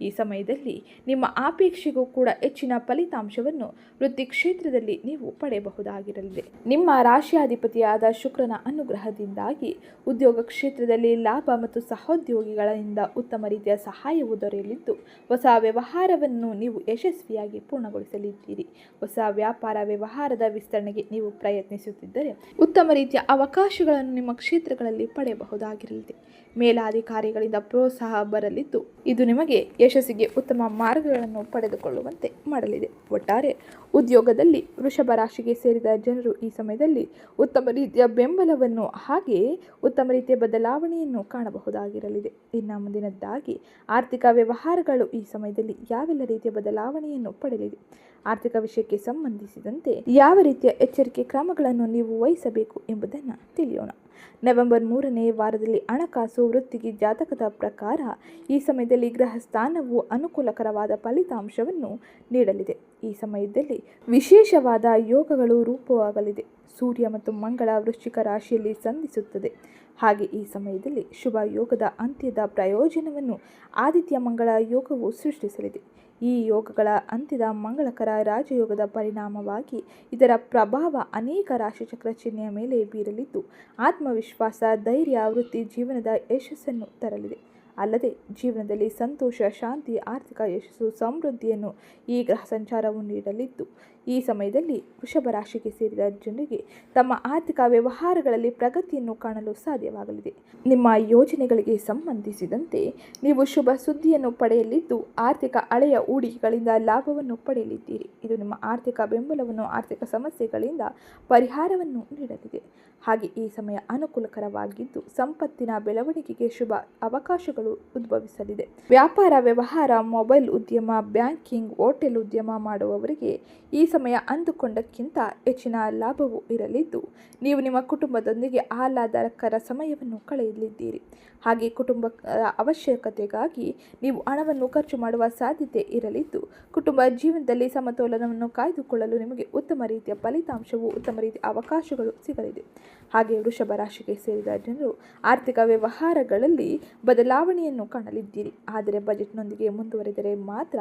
ಈ ಸಮಯದಲ್ಲಿ ನಿಮ್ಮ ಆಪೇಕ್ಷೆಗೂ ಕೂಡ ಹೆಚ್ಚಿನ ಫಲಿತಾಂಶವನ್ನು ವೃತ್ತಿ ಕ್ಷೇತ್ರದಲ್ಲಿ ನೀವು ಪಡೆಯಬಹುದಾಗಿರಲಿದೆ. ನಿಮ್ಮ ರಾಶಿಯಾಧಿಪತಿಯಾದ ಶುಕ್ರನ ಅನುಗ್ರಹದಿಂದಾಗಿ ಉದ್ಯೋಗ ಕ್ಷೇತ್ರದಲ್ಲಿ ಲಾಭ ಮತ್ತು ಸಹೋದ್ಯೋಗಿಗಳಿಂದ ಉತ್ತಮ ರೀತಿಯ ಸಹಾಯವು ದೊರೆಯಲಿದ್ದು, ಹೊಸ ವ್ಯವಹಾರವನ್ನು ನೀವು ಯಶಸ್ವಿಯಾಗಿ ಪೂರ್ಣಗೊಳಿಸಲಿದ್ದೀರಿ. ಹೊಸ ವ್ಯಾಪಾರ ವ್ಯವಹಾರದ ವಿಸ್ತರಣೆಗೆ ನೀವು ಪ್ರಯತ್ನಿಸುತ್ತಿದ್ದರೆ ಉತ್ತಮ ರೀತಿಯ ಅವಕಾಶಗಳನ್ನು ನಿಮ್ಮ ಕ್ಷೇತ್ರಗಳಲ್ಲಿ ಪಡೆಯಬಹುದಾಗಿರಲಿದೆ. ಮೇಲಾಧಿಕಾರಿಗಳಿಂದ ಪ್ರೋತ್ಸಾಹ ಬರಲಿದ್ದು, ಇದು ನಿಮಗೆ ಯಶಸ್ಸಿಗೆ ಉತ್ತಮ ಮಾರ್ಗಗಳನ್ನು ಪಡೆದುಕೊಳ್ಳುವಂತೆ ಮಾಡಲಿದೆ. ಒಟ್ಟಾರೆ, ಉದ್ಯೋಗದಲ್ಲಿ ವೃಷಭ ರಾಶಿಗೆ ಸೇರಿದ ಜನರು ಈ ಸಮಯದಲ್ಲಿ ಉತ್ತಮ ರೀತಿಯ ಬೆಂಬಲವನ್ನು ಹಾಗೆ ಉತ್ತಮ ರೀತಿಯ ಬದಲಾವಣೆಯನ್ನು ಕಾಣಬಹುದಾಗಿರಲಿದೆ. ಇನ್ನು ಮುಂದಿನದ್ದಾಗಿ, ಆರ್ಥಿಕ ವ್ಯವಹಾರಗಳು ಈ ಸಮಯದಲ್ಲಿ ಯಾವೆಲ್ಲ ರೀತಿಯ ಬದಲಾವಣೆಯನ್ನು ಪಡೆಯಲಿದೆ? ಆರ್ಥಿಕ ವಿಷಯಕ್ಕೆ ಸಂಬಂಧಿಸಿದಂತೆ ಯಾವ ರೀತಿಯ ಎಚ್ಚರಿಕೆ ಕ್ರಮಗಳನ್ನು ನೀವು ವಹಿಸಬೇಕು ಎಂಬುದನ್ನು ತಿಳಿಯೋಣ. ನವೆಂಬರ್ ಮೂರನೇ ವಾರದಲ್ಲಿ ಹಣಕಾಸು ವೃತ್ತಿಗೆ ಜಾತಕದ ಪ್ರಕಾರ ಈ ಸಮಯದಲ್ಲಿ ಗ್ರಹ ಸ್ಥಾನವು ಅನುಕೂಲಕರವಾದ ಫಲಿತಾಂಶವನ್ನು ನೀಡಲಿದೆ. ಈ ಸಮಯದಲ್ಲಿ ವಿಶೇಷವಾದ ಯೋಗಗಳು ರೂಪವಾಗಲಿದೆ. ಸೂರ್ಯ ಮತ್ತು ಮಂಗಳ ವೃಶ್ಚಿಕ ರಾಶಿಯಲ್ಲಿ ಸಂಧಿಸುತ್ತದೆ. ಹಾಗೆ ಈ ಸಮಯದಲ್ಲಿ ಶುಭ ಯೋಗದ ಅಂತ್ಯದ ಪ್ರಯೋಜನವನ್ನು ಆದಿತ್ಯ ಮಂಗಳ ಯೋಗವು ಸೃಷ್ಟಿಸಲಿದೆ. ಈ ಯೋಗಗಳ ಅಂತ್ಯದ ಮಂಗಳಕರ ರಾಜಯೋಗದ ಪರಿಣಾಮವಾಗಿ ಇದರ ಪ್ರಭಾವ ಅನೇಕ ರಾಶಿಚಕ್ರ ಚಿಹ್ನೆಯ ಮೇಲೆ ಬೀರಲಿದ್ದು, ಆತ್ಮವಿಶ್ವಾಸ, ಧೈರ್ಯ, ವೃತ್ತಿ, ಜೀವನದ ಯಶಸ್ಸನ್ನು ತರಲಿದೆ. ಅಲ್ಲದೆ ಜೀವನದಲ್ಲಿ ಸಂತೋಷ, ಶಾಂತಿ, ಆರ್ಥಿಕ ಯಶಸ್ಸು, ಸಮೃದ್ಧಿಯನ್ನು ಈ ಗ್ರಹ ಸಂಚಾರವು ನೀಡಲಿದ್ದು, ಈ ಸಮಯದಲ್ಲಿ ವೃಷಭ ರಾಶಿಗೆ ಸೇರಿದ ಜನರಿಗೆ ತಮ್ಮ ಆರ್ಥಿಕ ವ್ಯವಹಾರಗಳಲ್ಲಿ ಪ್ರಗತಿಯನ್ನು ಕಾಣಲು ಸಾಧ್ಯವಾಗಲಿದೆ. ನಿಮ್ಮ ಯೋಜನೆಗಳಿಗೆ ಸಂಬಂಧಿಸಿದಂತೆ ನೀವು ಶುಭ ಸುದ್ದಿಯನ್ನು ಪಡೆಯಲಿದ್ದು, ಆರ್ಥಿಕ ಹಳೆಯ ಹೂಡಿಕೆಗಳಿಂದ ಲಾಭವನ್ನು ಪಡೆಯಲಿದ್ದೀರಿ. ಇದು ನಿಮ್ಮ ಆರ್ಥಿಕ ಬೆಂಬಲವನ್ನು, ಆರ್ಥಿಕ ಸಮಸ್ಯೆಗಳಿಂದ ಪರಿಹಾರವನ್ನು ನೀಡಲಿದೆ. ಹಾಗೆ ಈ ಸಮಯ ಅನುಕೂಲಕರವಾಗಿದ್ದು ಸಂಪತ್ತಿನ ಬೆಳವಣಿಗೆಗೆ ಶುಭ ಅವಕಾಶಗಳು ಉದ್ಭವಿಸಲಿದೆ. ವ್ಯಾಪಾರ, ವ್ಯವಹಾರ, ಮೊಬೈಲ್ ಉದ್ಯಮ, ಬ್ಯಾಂಕಿಂಗ್, ಹೋಟೆಲ್ ಉದ್ಯಮ ಮಾಡುವವರಿಗೆ ಈ ಸಮಯ ಅಂದುಕೊಂಡಕ್ಕಿಂತ ಹೆಚ್ಚಿನ ಲಾಭವು ಇರಲಿದ್ದು, ನೀವು ನಿಮ್ಮ ಕುಟುಂಬದೊಂದಿಗೆ ಆಹ್ಲಾದಕರ ಸಮಯವನ್ನು ಕಳೆಯಲಿದ್ದೀರಿ. ಹಾಗೆ ಕುಟುಂಬ ಅವಶ್ಯಕತೆಗಾಗಿ ನೀವು ಹಣವನ್ನು ಖರ್ಚು ಮಾಡುವ ಸಾಧ್ಯತೆ ಇರಲಿದ್ದು, ಕುಟುಂಬ ಜೀವನದಲ್ಲಿ ಸಮತೋಲನವನ್ನು ಕಾಯ್ದುಕೊಳ್ಳಲು ನಿಮಗೆ ಉತ್ತಮ ರೀತಿಯ ಫಲಿತಾಂಶವು ಉತ್ತಮ ರೀತಿಯ ಅವಕಾಶಗಳು ಸಿಗಲಿದೆ. ಹಾಗೆ ವೃಷಭ ರಾಶಿಗೆ ಸೇರಿದ ಜನರು ಆರ್ಥಿಕ ವ್ಯವಹಾರಗಳಲ್ಲಿ ಬದಲಾವಣೆಯನ್ನು ಕಾಣಲಿದ್ದೀರಿ. ಆದರೆ ಬಜೆಟ್ನೊಂದಿಗೆ ಮುಂದುವರೆದರೆ ಮಾತ್ರ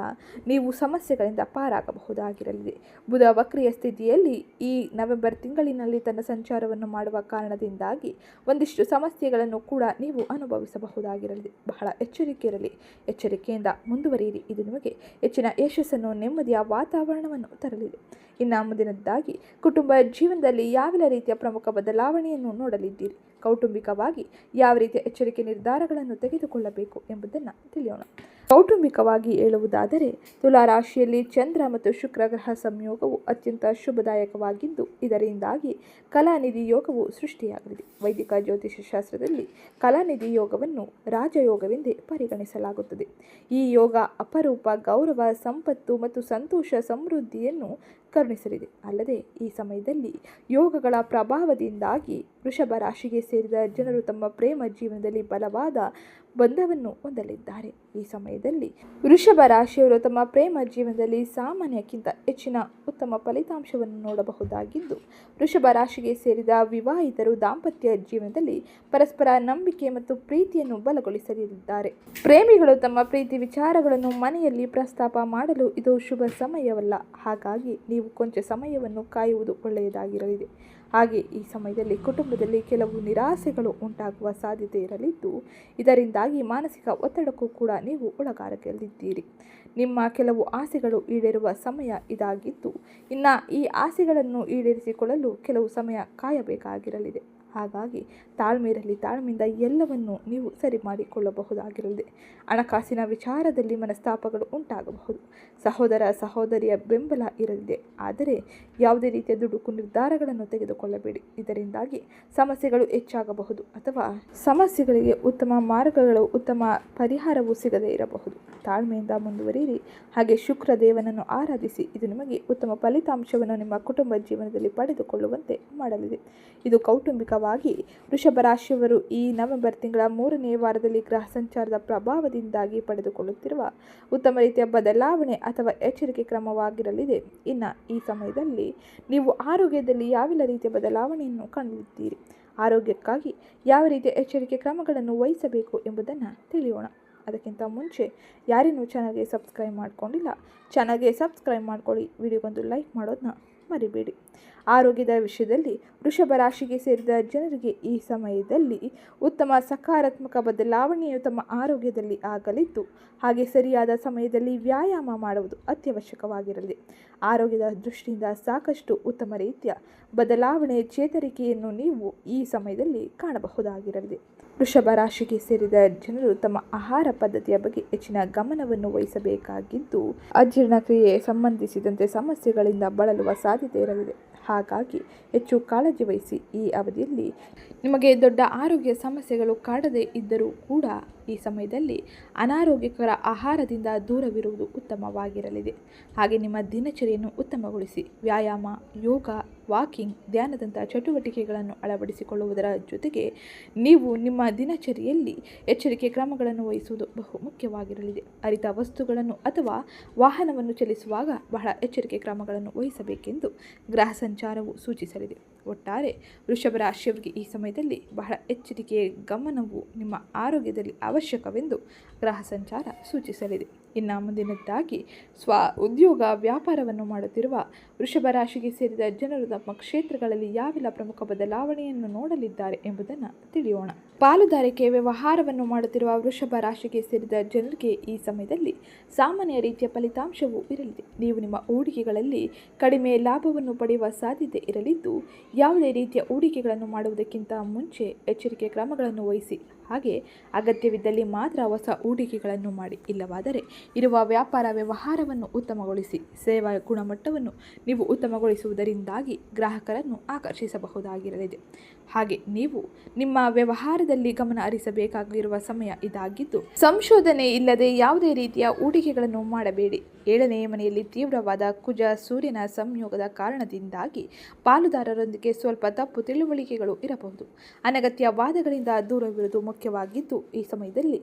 ನೀವು ಸಮಸ್ಯೆಗಳಿಂದ ಪಾರಾಗಬಹುದಾಗಿರಲಿದೆ. ಬುಧ ವಕ್ರಿಯ ಸ್ಥಿತಿಯಲ್ಲಿ ಈ ನವೆಂಬರ್ ತಿಂಗಳಿನಲ್ಲಿ ತನ್ನ ಸಂಚಾರವನ್ನು ಮಾಡುವ ಕಾರಣದಿಂದಾಗಿ ಒಂದಿಷ್ಟು ಸಮಸ್ಯೆಗಳನ್ನು ಕೂಡ ನೀವು ಅನುಭವಿಸಬಹುದಾಗಿರಲಿದೆ. ಬಹಳ ಎಚ್ಚರಿಕೆ ಇರಲಿ. ಎಚ್ಚರಿಕೆಯಿಂದ ಮುಂದುವರಿಯಿರಿ. ಇದು ನಿಮಗೆ ಹೆಚ್ಚಿನ ಯಶಸ್ಸನ್ನು, ನೆಮ್ಮದಿಯ ವಾತಾವರಣವನ್ನು ತರಲಿದೆ. ಇನ್ನು ಕುಟುಂಬ ಜೀವನದಲ್ಲಿ ಯಾವೆಲ್ಲ ರೀತಿಯ ಪ್ರಮುಖ ಬದಲಾವಣೆಯನ್ನು ನೋಡಲಿದ್ದೀರಿ? ಕೌಟುಂಬಿಕವಾಗಿ ಯಾವ ರೀತಿಯ ಎಚ್ಚರಿಕೆ ನಿರ್ಧಾರಗಳನ್ನು ತೆಗೆದುಕೊಳ್ಳಬೇಕು ಎಂಬುದನ್ನು ತಿಳಿಯೋಣ. ಕೌಟುಂಬಿಕವಾಗಿ ಹೇಳುವುದಾದರೆ ತುಲಾ ರಾಶಿಯಲ್ಲಿ ಚಂದ್ರ ಮತ್ತು ಶುಕ್ರ ಗ್ರಹ ಸಂಯೋಗವು ಅತ್ಯಂತ ಶುಭದಾಯಕವಾಗಿದ್ದು, ಇದರಿಂದಾಗಿ ಕಲಾನಿಧಿ ಯೋಗವು ಸೃಷ್ಟಿಯಾಗಲಿದೆ. ವೈದಿಕ ಜ್ಯೋತಿಷ ಶಾಸ್ತ್ರದಲ್ಲಿ ಕಲಾನಿಧಿ ಯೋಗವನ್ನು ರಾಜಯೋಗವೆಂದೇ ಪರಿಗಣಿಸಲಾಗುತ್ತದೆ. ಈ ಯೋಗ ಅಪರೂಪ ಗೌರವ, ಸಂಪತ್ತು ಮತ್ತು ಸಂತೋಷ ಸಮೃದ್ಧಿಯನ್ನು ಕರುಣಿಸಲಿದೆ. ಅಲ್ಲದೆ, ಈ ಸಮಯದಲ್ಲಿ ಯೋಗಗಳ ಪ್ರಭಾವದಿಂದಾಗಿ ವೃಷಭ ರಾಶಿಗೆ ಸೇರಿದ ಜನರು ತಮ್ಮ ಪ್ರೇಮ ಜೀವನದಲ್ಲಿ ಬಲವಾದ ಬಂಧವನ್ನು ಹೊಂದಲಿದ್ದಾರೆ. ಈ ಸಮಯದಲ್ಲಿ ವೃಷಭ ರಾಶಿಯವರು ತಮ್ಮ ಪ್ರೇಮ ಜೀವನದಲ್ಲಿ ಸಾಮಾನ್ಯಕ್ಕಿಂತ ಹೆಚ್ಚಿನ ಉತ್ತಮ ಫಲಿತಾಂಶವನ್ನು ನೋಡಬಹುದಾಗಿದ್ದು, ವೃಷಭ ರಾಶಿಗೆ ಸೇರಿದ ವಿವಾಹಿತರು ದಾಂಪತ್ಯ ಜೀವನದಲ್ಲಿ ಪರಸ್ಪರ ನಂಬಿಕೆ ಮತ್ತು ಪ್ರೀತಿಯನ್ನು ಬಲಗೊಳಿಸಲಿದ್ದಾರೆ. ಪ್ರೇಮಿಗಳು ತಮ್ಮ ಪ್ರೀತಿ ವಿಚಾರಗಳನ್ನು ಮನೆಯಲ್ಲಿ ಪ್ರಸ್ತಾಪ ಮಾಡಲು ಇದು ಶುಭ ಸಮಯವಲ್ಲ. ಹಾಗಾಗಿ ನೀವು ಕೊಂಚ ಸಮಯವನ್ನು ಕಾಯುವುದು ಒಳ್ಳೆಯದಾಗಿರಲಿದೆ ಹಾಗೆ ಈ ಸಮಯದಲ್ಲಿ ಕುಟುಂಬದಲ್ಲಿ ಕೆಲವು ನಿರಾಸೆಗಳು ಉಂಟಾಗುವ ಸಾಧ್ಯತೆ ಇರಲಿದ್ದು, ಇದರಿಂದಾಗಿ ಮಾನಸಿಕ ಒತ್ತಡಕ್ಕೂ ಕೂಡ ನೀವು ಒಳಗಾಗಲಿದ್ದೀರಿ. ನಿಮ್ಮ ಕೆಲವು ಆಸೆಗಳು ಈಡೇರುವ ಸಮಯ ಇದಾಗಿದ್ದು, ಇನ್ನು ಈ ಆಸೆಗಳನ್ನು ಈಡೇರಿಸಿಕೊಳ್ಳಲು ಕೆಲವು ಸಮಯ ಕಾಯಬೇಕಾಗಿರಲಿದೆ. ಹಾಗಾಗಿ ತಾಳ್ಮೆ ಇರಲಿ ತಾಳ್ಮೆಯಿಂದ ಎಲ್ಲವನ್ನು ನೀವು ಸರಿ ಮಾಡಿಕೊಳ್ಳಬಹುದಾಗಿರಲಿದೆ ಹಣಕಾಸಿನ ವಿಚಾರದಲ್ಲಿ ಮನಸ್ತಾಪಗಳು ಉಂಟಾಗಬಹುದು. ಸಹೋದರ ಸಹೋದರಿಯ ಬೆಂಬಲ ಇರಲಿದೆ. ಆದರೆ ಯಾವುದೇ ರೀತಿಯ ದುಡುಕು ನಿರ್ಧಾರಗಳನ್ನು ತೆಗೆದುಕೊಳ್ಳಬೇಡಿ. ಇದರಿಂದಾಗಿ ಸಮಸ್ಯೆಗಳು ಹೆಚ್ಚಾಗಬಹುದು ಅಥವಾ ಸಮಸ್ಯೆಗಳಿಗೆ ಉತ್ತಮ ಮಾರ್ಗಗಳು, ಉತ್ತಮ ಪರಿಹಾರವೂ ಸಿಗದೇ ಇರಬಹುದು. ತಾಳ್ಮೆಯಿಂದ ಮುಂದುವರಿಯಿರಿ. ಹಾಗೆ ಶುಕ್ರ ದೇವನನ್ನು ಆರಾಧಿಸಿ. ಇದು ನಿಮಗೆ ಉತ್ತಮ ಫಲಿತಾಂಶವನ್ನು ನಿಮ್ಮ ಕುಟುಂಬ ಜೀವನದಲ್ಲಿ ಪಡೆದುಕೊಳ್ಳುವಂತೆ ಮಾಡಲಿದೆ. ಇದು ಕೌಟುಂಬಿಕವಾಗಿ ವೃಷಭ ರಾಶಿಯವರು ಈ ನವೆಂಬರ್ ತಿಂಗಳ ಮೂರನೇ ವಾರದಲ್ಲಿ ಗ್ರಹ ಸಂಚಾರದ ಪ್ರಭಾವದಿಂದಾಗಿ ಪಡೆದುಕೊಳ್ಳುತ್ತಿರುವ ಉತ್ತಮ ರೀತಿಯ ಬದಲಾವಣೆ ಅಥವಾ ಎಚ್ಚರಿಕೆ ಕ್ರಮವಾಗಿರಲಿದೆ. ಇನ್ನು ಈ ಸಮಯದಲ್ಲಿ ನೀವು ಆರೋಗ್ಯದಲ್ಲಿ ಯಾವೆಲ್ಲ ರೀತಿಯ ಬದಲಾವಣೆಯನ್ನು ಕಂಡಿದ್ದೀರಿ ಆರೋಗ್ಯಕ್ಕಾಗಿ ಯಾವ ರೀತಿಯ ಎಚ್ಚರಿಕೆ ಕ್ರಮಗಳನ್ನು ವಹಿಸಬೇಕು ಎಂಬುದನ್ನು ತಿಳಿಯೋಣ. ಅದಕ್ಕಿಂತ ಮುಂಚೆ ಯಾರೇನೂ ಚಾನಲ್ಗೆ ಸಬ್ಸ್ಕ್ರೈಬ್ ಮಾಡ್ಕೊಂಡಿಲ್ಲ ಚಾನಲ್ಗೆ ಸಬ್ಸ್ಕ್ರೈಬ್ ಮಾಡ್ಕೊಳ್ಳಿ. ವಿಡಿಯೋಗೊಂದು ಲೈಕ್ ಮಾಡೋದನ್ನ ಮರಿಬೇಡಿ. ಆರೋಗ್ಯದ ವಿಷಯದಲ್ಲಿ ವೃಷಭ ರಾಶಿಗೆ ಸೇರಿದ ಜನರಿಗೆ ಈ ಸಮಯದಲ್ಲಿ ಉತ್ತಮ ಸಕಾರಾತ್ಮಕ ಬದಲಾವಣೆಯು ತಮ್ಮ ಆರೋಗ್ಯದಲ್ಲಿ ಆಗಲಿದ್ದು, ಹಾಗೆ ಸರಿಯಾದ ಸಮಯದಲ್ಲಿ ವ್ಯಾಯಾಮ ಮಾಡುವುದು ಅತ್ಯವಶ್ಯಕವಾಗಿರಲಿದೆ ಆರೋಗ್ಯದ ದೃಷ್ಟಿಯಿಂದ ಸಾಕಷ್ಟು ಉತ್ತಮ ರೀತಿಯ ಬದಲಾವಣೆ ಚೇತರಿಕೆಯನ್ನು ನೀವು ಈ ಸಮಯದಲ್ಲಿ ಕಾಣಬಹುದಾಗಿರಲಿದೆ ವೃಷಭ ರಾಶಿಗೆ ಸೇರಿದ ಜನರು ತಮ್ಮ ಆಹಾರ ಪದ್ಧತಿಯ ಬಗ್ಗೆ ಹೆಚ್ಚಿನ ಗಮನವನ್ನು ವಹಿಸಬೇಕಾಗಿದ್ದು ಅಜೀರ್ಣಕ್ರಿಯೆ ಸಂಬಂಧಿಸಿದಂತೆ ಸಮಸ್ಯೆಗಳಿಂದ ಬಳಲುವ ಸಾಧ್ಯತೆ ಇರಲಿದೆ. ಹಾಗಾಗಿ ಹೆಚ್ಚು ಕಾಳಜಿ ವಹಿಸಿ ಈ ಅವಧಿಯಲ್ಲಿ ನಿಮಗೆ ದೊಡ್ಡ ಆರೋಗ್ಯ ಸಮಸ್ಯೆಗಳು ಕಾಡದೇ ಇದ್ದರೂ ಕೂಡ ಈ ಸಮಯದಲ್ಲಿ ಅನಾರೋಗ್ಯಕರ ಆಹಾರದಿಂದ ದೂರವಿರುವುದು ಉತ್ತಮವಾಗಿರಲಿದೆ. ಹಾಗೆ ನಿಮ್ಮ ದಿನಚರಿಯನ್ನು ಉತ್ತಮಗೊಳಿಸಿ ವ್ಯಾಯಾಮ, ಯೋಗ ವಾಕಿಂಗ್ ಧ್ಯಾನದಂಥ ಚಟುವಟಿಕೆಗಳನ್ನು ಅಳವಡಿಸಿಕೊಳ್ಳುವುದರ ಜೊತೆಗೆ ನೀವು ನಿಮ್ಮ ದಿನಚರಿಯಲ್ಲಿ ಎಚ್ಚರಿಕೆ ಕ್ರಮಗಳನ್ನು ವಹಿಸುವುದು ಬಹು ಮುಖ್ಯವಾಗಿರಲಿದೆ. ಅರಿತ ವಸ್ತುಗಳನ್ನು ಅಥವಾ ವಾಹನವನ್ನು ಚಲಿಸುವಾಗ ಬಹಳ ಎಚ್ಚರಿಕೆ ಕ್ರಮಗಳನ್ನು ವಹಿಸಬೇಕೆಂದು ಗ್ರಹ ಸಂಚಾರವು ಸೂಚಿಸಲಿದೆ. ಒಟ್ಟಾರೆ ವೃಷಭ ರಾಶಿಯವರಿಗೆ ಈ ಸಮಯದಲ್ಲಿ ಬಹಳ ಎಚ್ಚರಿಕೆಯ ಗಮನವು ನಿಮ್ಮ ಆರೋಗ್ಯದಲ್ಲಿ ಅವಶ್ಯಕವೆಂದು ಗ್ರಹ ಸಂಚಾರ ಸೂಚಿಸಲಿದೆ. ಇನ್ನು ಮುಂದಿನದ್ದಾಗಿ ಸ್ವ ಉದ್ಯೋಗ ವ್ಯಾಪಾರವನ್ನು ಮಾಡುತ್ತಿರುವ ವೃಷಭ ರಾಶಿಗೆ ಸೇರಿದ ಜನರು ತಮ್ಮ ಕ್ಷೇತ್ರಗಳಲ್ಲಿ ಯಾವೆಲ್ಲ ಪ್ರಮುಖ ಬದಲಾವಣೆಯನ್ನು ನೋಡಲಿದ್ದಾರೆ ಎಂಬುದನ್ನು ತಿಳಿಯೋಣ. ಪಾಲುದಾರಿಕೆ ವ್ಯವಹಾರವನ್ನು ಮಾಡುತ್ತಿರುವ ವೃಷಭ ರಾಶಿಗೆ ಸೇರಿದ ಜನರಿಗೆ ಈ ಸಮಯದಲ್ಲಿ ಸಾಮಾನ್ಯ ರೀತಿಯ ಫಲಿತಾಂಶವೂ ಇರಲಿದೆ. ನೀವು ನಿಮ್ಮ ಹೂಡಿಕೆಗಳಲ್ಲಿ ಕಡಿಮೆ ಲಾಭವನ್ನು ಪಡೆಯುವ ಸಾಧ್ಯತೆ ಇರಲಿದ್ದು, ಯಾವುದೇ ರೀತಿಯ ಹೂಡಿಕೆಗಳನ್ನು ಮಾಡುವುದಕ್ಕಿಂತ ಮುಂಚೆ ಎಚ್ಚರಿಕೆ ಕ್ರಮಗಳನ್ನು ವಹಿಸಿ. ಹಾಗೆ ಅಗತ್ಯವಿದ್ದಲ್ಲಿ ಮಾತ್ರ ಹೊಸ ಹೂಡಿಕೆಗಳನ್ನು ಮಾಡಿ. ಇಲ್ಲವಾದರೆ ಇರುವ ವ್ಯಾಪಾರ ವ್ಯವಹಾರವನ್ನು ಉತ್ತಮಗೊಳಿಸಿ, ಸೇವಾ ಗುಣಮಟ್ಟವನ್ನು ನೀವು ಉತ್ತಮಗೊಳಿಸುವುದರಿಂದಾಗಿ ಗ್ರಾಹಕರನ್ನು ಆಕರ್ಷಿಸಬಹುದಾಗಿರಲಿದೆ. ಹಾಗೆ ನೀವು ನಿಮ್ಮ ವ್ಯವಹಾರದಲ್ಲಿ ಗಮನ ಹರಿಸಬೇಕಾಗಿರುವ ಸಮಯ ಇದಾಗಿದ್ದು, ಸಂಶೋಧನೆ ಇಲ್ಲದೆ ಯಾವುದೇ ರೀತಿಯ ಹೂಡಿಕೆಗಳನ್ನು ಮಾಡಬೇಡಿ. ಏಳನೆಯ ಮನೆಯಲ್ಲಿ ತೀವ್ರವಾದ ಕುಜ ಸೂರ್ಯನ ಸಂಯೋಗದ ಕಾರಣದಿಂದಾಗಿ ಪಾಲುದಾರರೊಂದಿಗೆ ಸ್ವಲ್ಪ ತಪ್ಪು ತಿಳುವಳಿಕೆಗಳು ಇರಬಹುದು. ಅನಗತ್ಯ ವಾದಗಳಿಂದ ದೂರವಿರುವುದು ಮುಖ್ಯವಾಗಿದ್ದು, ಈ ಸಮಯದಲ್ಲಿ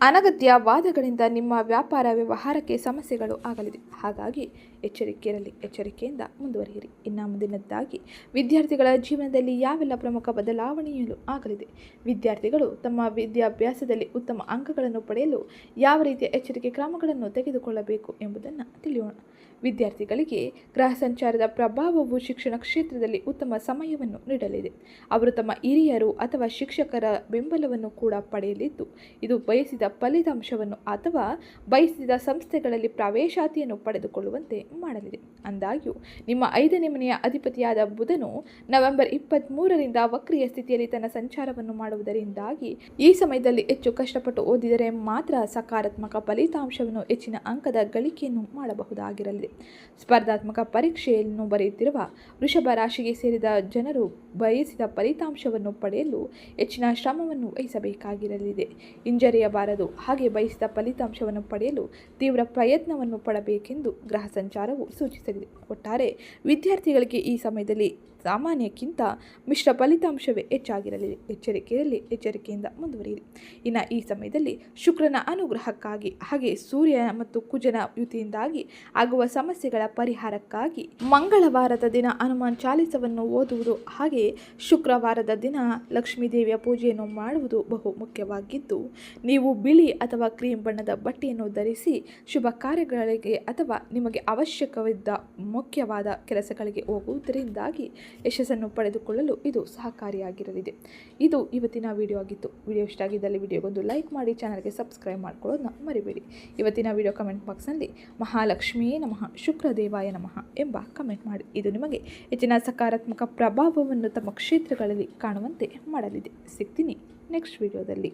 ಅನಗತ್ಯ ವಾದಗಳಿಂದ ನಿಮ್ಮ ವ್ಯಾಪಾರ ವ್ಯವಹಾರಕ್ಕೆ ಸಮಸ್ಯೆಗಳು ಆಗಲಿದೆ. ಹಾಗಾಗಿ ಎಚ್ಚರಿಕೆ ಇರಲಿ ಎಚ್ಚರಿಕೆಯಿಂದ ಮುಂದುವರಿಯಿರಿ. ಇನ್ನು ಮುಂದಿನದ್ದಾಗಿ ವಿದ್ಯಾರ್ಥಿಗಳ ಜೀವನದಲ್ಲಿ ಯಾವೆಲ್ಲ ಪ್ರಮುಖ ಬದಲಾವಣೆಯಲ್ಲೂ ಆಗಲಿದೆ. ವಿದ್ಯಾರ್ಥಿಗಳು ತಮ್ಮ ವಿದ್ಯಾಭ್ಯಾಸದಲ್ಲಿ ಉತ್ತಮ ಅಂಕಗಳನ್ನು ಪಡೆಯಲು ಯಾವ ರೀತಿಯ ಎಚ್ಚರಿಕೆ ಕ್ರಮಗಳನ್ನು ತೆಗೆದುಕೊಳ್ಳಬೇಕು ಎಂಬುದನ್ನು ತಿಳಿಯೋಣ. ವಿದ್ಯಾರ್ಥಿಗಳಿಗೆ ಗೃಹ ಸಂಚಾರದ ಪ್ರಭಾವವು ಶಿಕ್ಷಣ ಕ್ಷೇತ್ರದಲ್ಲಿ ಉತ್ತಮ ಸಮಯವನ್ನು ನೀಡಲಿದೆ. ಅವರು ತಮ್ಮ ಹಿರಿಯರು ಅಥವಾ ಶಿಕ್ಷಕರ ಬೆಂಬಲವನ್ನು ಕೂಡ ಪಡೆಯಲಿದ್ದು, ಇದು ಬಯಸಿದ ಫಲಿತಾಂಶವನ್ನು ಅಥವಾ ಬಯಸಿದ ಸಂಸ್ಥೆಗಳಲ್ಲಿ ಪ್ರವೇಶಾತಿಯನ್ನು ಪಡೆದುಕೊಳ್ಳುವಂತೆ ಮಾಡಲಿದೆ. ಅಂದಾಗ್ಯೂ, ನಿಮ್ಮ ಐದನೇ ಮನೆಯ ಅಧಿಪತಿಯಾದ ಬುಧನು ನವೆಂಬರ್ ಇಪ್ಪತ್ತ್ಮೂರರಿಂದ ವಕ್ರಿಯ ಸ್ಥಿತಿಯಲ್ಲಿ ತನ್ನ ಸಂಚಾರವನ್ನು ಮಾಡುವುದರಿಂದಾಗಿ ಈ ಸಮಯದಲ್ಲಿ ಹೆಚ್ಚು ಕಷ್ಟಪಟ್ಟು ಓದಿದರೆ ಮಾತ್ರ ಸಕಾರಾತ್ಮಕ ಫಲಿತಾಂಶವನ್ನು ಹೆಚ್ಚಿನ ಅಂಕದ ಗಳಿಕೆಯನ್ನು ಮಾಡಬಹುದಾಗಿರಲಿದೆ. ಸ್ಪರ್ಧಾತ್ಮಕ ಪರೀಕ್ಷೆಯನ್ನು ಬರೆಯುತ್ತಿರುವ ವೃಷಭ ರಾಶಿಗೆ ಸೇರಿದ ಜನರು ಬಯಸಿದ ಫಲಿತಾಂಶವನ್ನು ಪಡೆಯಲು ಹೆಚ್ಚಿನ ಶ್ರಮವನ್ನು ವಹಿಸಬೇಕಾಗಿರಲಿದೆ. ಹಿಂಜರಿಯಬಾರದು, ಹಾಗೆ ಬಯಸಿದ ಫಲಿತಾಂಶವನ್ನು ಪಡೆಯಲು ತೀವ್ರ ಪ್ರಯತ್ನವನ್ನು ಪಡಬೇಕೆಂದು ಗ್ರಹ ಸಂಚಾರವು ಸೂಚಿಸಲಿದೆ ಒಟ್ಟಾರೆ ವಿದ್ಯಾರ್ಥಿಗಳಿಗೆ ಈ ಸಮಯದಲ್ಲಿ ಸಾಮಾನ್ಯಕ್ಕಿಂತ ಮಿಶ್ರ ಫಲಿತಾಂಶವೇ ಹೆಚ್ಚಾಗಿರಲಿದೆ ಎಚ್ಚರಿಕೆಯಲ್ಲಿ ಎಚ್ಚರಿಕೆಯಿಂದ ಮುಂದುವರಿಯಿರಿ. ಇನ್ನು ಈ ಸಮಯದಲ್ಲಿ ಶುಕ್ರನ ಅನುಗ್ರಹಕ್ಕಾಗಿ, ಹಾಗೆ ಸೂರ್ಯ ಮತ್ತು ಕುಜನ ಯುತಿಯಿಂದಾಗಿ ಆಗುವ ಸಮಸ್ಯೆಗಳ ಪರಿಹಾರಕ್ಕಾಗಿ ಮಂಗಳವಾರದ ದಿನ ಹನುಮಾನ್ ಚಾಲಿಸವನ್ನು ಓದುವುದು, ಹಾಗೆ ಶುಕ್ರವಾರದ ದಿನ ಲಕ್ಷ್ಮೀ ದೇವಿಯ ಪೂಜೆಯನ್ನು ಮಾಡುವುದು ಬಹು ಮುಖ್ಯವಾಗಿದ್ದು, ನೀವು ಬಿಳಿ ಅಥವಾ ಕ್ರೀಮ್ ಬಣ್ಣದ ಬಟ್ಟೆಯನ್ನು ಧರಿಸಿ ಶುಭ ಕಾರ್ಯಗಳಿಗೆ ಅಥವಾ ನಿಮಗೆ ಅವಶ್ಯಕವಿದ್ದ ಮುಖ್ಯವಾದ ಕೆಲಸಗಳಿಗೆ ಹೋಗುವುದರಿಂದಾಗಿ ಯಶಸ್ಸನ್ನು ಪಡೆದುಕೊಳ್ಳಲು ಇದು ಸಹಕಾರಿಯಾಗಿರಲಿದೆ. ಇದು ಇವತ್ತಿನ ವಿಡಿಯೋ ಆಗಿತ್ತು. ವಿಡಿಯೋ ಇಷ್ಟ ಆಗಿದ್ದಲ್ಲಿ ವಿಡಿಯೋಗೊಂದು ಲೈಕ್ ಮಾಡಿ ಚಾನಲ್ಗೆ ಸಬ್ಸ್ಕ್ರೈಬ್ ಮಾಡ್ಕೊಳ್ಳೋದನ್ನ ಮರಿಬೇಡಿ. ಇವತ್ತಿನ ವಿಡಿಯೋ ಕಮೆಂಟ್ ಬಾಕ್ಸ್ನಲ್ಲಿ ಮಹಾಲಕ್ಷ್ಮಿಯೇ ನಮಃ, ಶುಕ್ರದೇವಾಯ ನಮಃ ಎಂಬ ಕಮೆಂಟ್ ಮಾಡಿ. ಇದು ನಿಮಗೆ ಹೆಚ್ಚಿನ ಸಕಾರಾತ್ಮಕ ಪ್ರಭಾವವನ್ನು ತಮ್ಮ ಕ್ಷೇತ್ರಗಳಲ್ಲಿ ಕಾಣುವಂತೆ ಮಾಡಲಿದೆ. ಸಿಗ್ತೀನಿ ನೆಕ್ಸ್ಟ್ ವಿಡಿಯೋದಲ್ಲಿ